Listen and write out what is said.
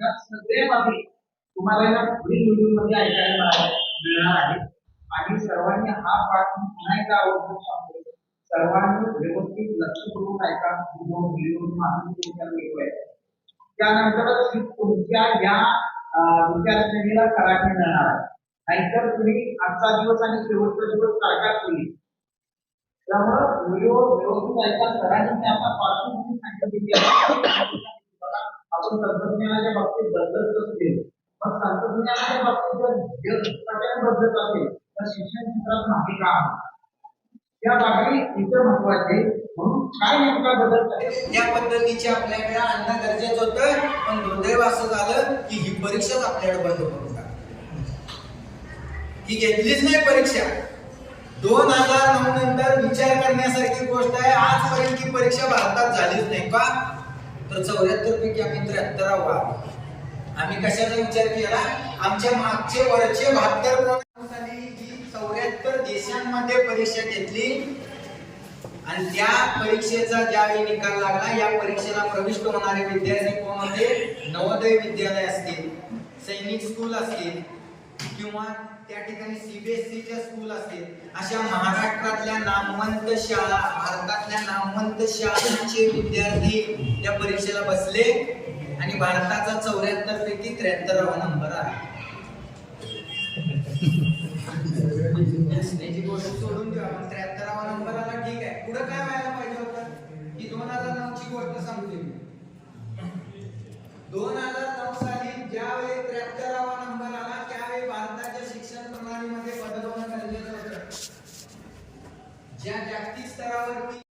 या सगळ्या बाबी तुम्हाला या पुढील व्हिडिओमध्ये ऐकायला मिळणार आहे. आणि सर्वांनी हा पाठ मी पुन्हा एकदा आवर्जून सांगतो सर्वांनी व्यवस्थित लक्ष करून ऐका. दोन व्हिडिओ माहिती तुमच्या त्यानंतरच ही तुमच्या या अं, विचारसरणीला कराठी मिळणार आहे. नाहीतर तुम्ही आजचा दिवस आणि शेवटचा दिवस सारखाच होईल. त्यामुळं व्हिडिओ व्यवस्थित ऐका. सरांनी मी आता पार्श्वभूमी सांगितलेली आहे आपण तंत्रज्ञानाच्या बाबतीत बदलत असते पण तंत्रज्ञानाच्या बाबतीत जर जग बदलत असेल तर शिक्षण क्षेत्रात मागे का या बाबी इतर महत्त्वाचे म्हणून काय नेमका बदल झाले? पद्धतीचे आपल्याकडे आणणं गरजेचं होतं पण दुर्दैव असं झालं की ही परीक्षाच आपल्याकडे बंद करून टाकली. ही घेतलीच नाही परीक्षा. दोन हजार नऊ नंतर विचार करण्यासारखी गोष्ट आहे आजपर्यंत ही परीक्षा भारतात झालीच नाही का? तर चौऱ्याहत्तर पैकी आम्ही त्र्याहत्तरावा आम्ही कशाचा विचार केला? आमच्या मागचे वरचे बहात्तर चौऱ्याहत्तर देशांमध्ये परीक्षा घेतली? आणि त्या परीक्षेचा ज्यावेळी निकाल लागला या परीक्षेला प्रविष्ट होणारे विद्यार्थी कोण होते? नवोदय विद्यालय असतील सैनिक स्कूल असतील किंवा त्या ठिकाणी सीबीएसई च्या स्कूल असतील अशा महाराष्ट्रातल्या नामवंत शाळा भारतातल्या नामवंत शाळांचे विद्यार्थी त्या परीक्षेला बसले आणि भारताचा चौऱ्याहत्तर पैकी त्र्याहत्तरावा नंबर आहे गोष्ट सोडून आपण. त्र्याहत्तरावा नंबर आला ठीक आहे. पुढे काय व्हायला ज्या जागतिक